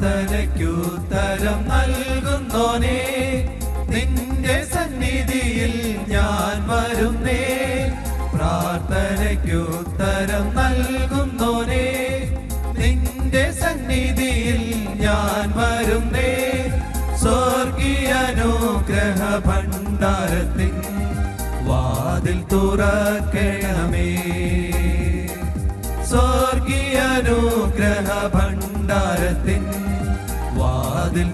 പ്രാർത്ഥനയ്ക്കുത്തരം നൽകുന്നോനേ. നിന്റെ സന്നിധിയിൽ ഞാൻ വരുന്നേ. പ്രാർത്ഥനയ്ക്കുത്തരം നൽകുന്നോനേ. നിന്റെ സന്നിധിയിൽ ഞാൻ വരുന്നേ. സ്വർഗീയനുഗ്രഹ ഭണ്ഡാരത്തിൻ വാതിൽ തുറക്കണമേ.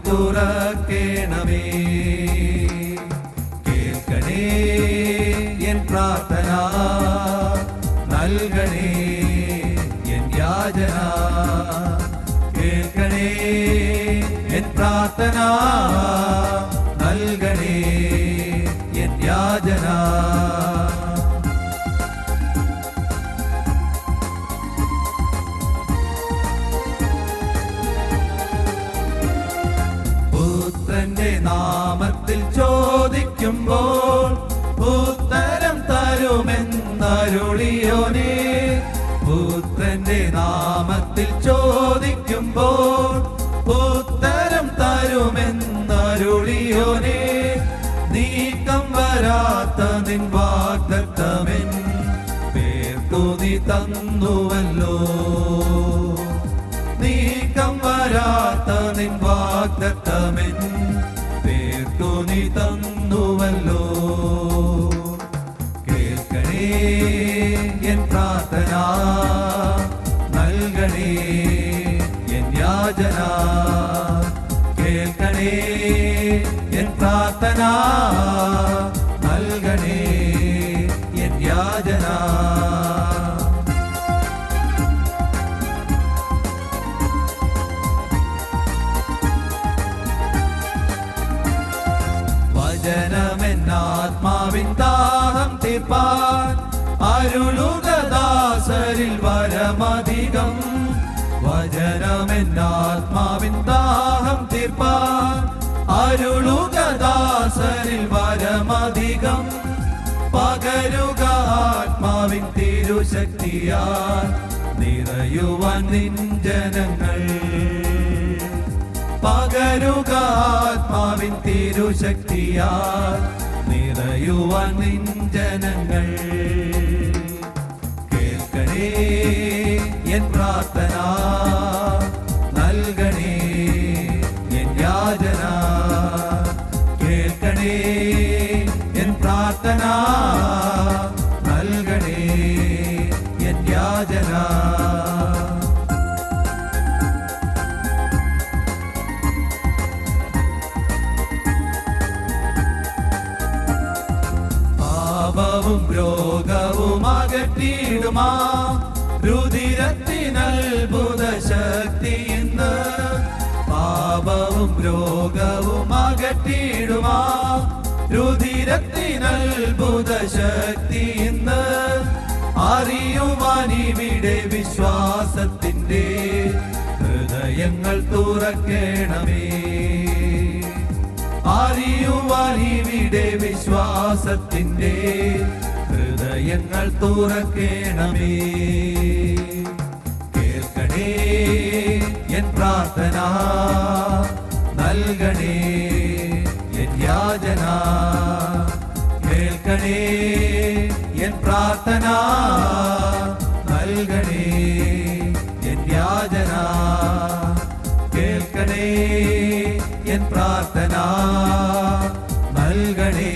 വാതിൽ തുറക്കണമേ കേൾക്കണേ എൻ പ്രാർത്ഥന നൽകണേ എൻ യാചന കേൾക്കണേ എൻ പ്രാർത്ഥന നൽകണേ എൻ ഉത്തരം തരുമെന്നരുളിയോനെ പുത്രന്റെ നാമത്തിൽ ചോദിക്കുമ്പോൾ ഉത്തരം തരുമെന്നരുളിയോനെ നീക്കം വരാത്ത നിൻ വാഗ്ദത്തമെൻ പേർക്കു നീ തന്നുവല്ലോ. നീക്കം വരാത്ത നിൻ വാഗ്ദത്തമെൻ പേർക്കു നീ തന്നുവല്ലോ. പ്രാർത്ഥന നൽകണേ എൻ യാചന കേൾക്കണേ എൻ പ്രാർത്ഥന നൽകണേ എൻ യാചന വചനമെന്നാത്മാവിൻ ദാഹം തീർപ്പാൻ അരുളുകദാസരിൽ വചനമെന്നാത്മാവിൻ ദാഹം തീർപ്പാൻ അരുളുകദാസരിൽ വരമധികം പകരുക ആത്മാവിൻ തിരുശക്തിയാൽ നിറയുവാൻ നിൻ ജനങ്ങൾ പകരുക ആത്മാവിൻ തിരുശക്തിയാൽ നിറയുവാൻ നിൻ ജനങ്ങൾ കേൾക്കണേ എൻ പ്രാർത്ഥന യാചന പാപവും രോഗവും അകറ്റിയിടുമാ. രുതിരത്തിനത്ഭുത ശക്തി ഇന്ന്. പാപവും രോഗവും അകറ്റിയിടുമാ. രുതിരത്തിനത്ഭുത ശക്തി ഇന്ന് വിശ്വാസത്തിന്റെ ഹൃദയങ്ങൾ തുറക്കണമേ. അറിയുവാൻ ഇവിടെ വിശ്വാസത്തിന്റെ ഹൃദയങ്ങൾ തുറക്കണമേ. കേൾക്കണേ എൻ പ്രാർത്ഥന നൽകണേ. പ്രാർത്ഥന നൽകണേ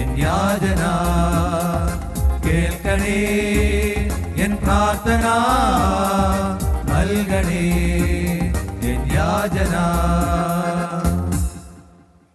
എൻ യാചന കേൾക്കണേ എൻ പ്രാർത്ഥന നൽകണേ എൻ യാചന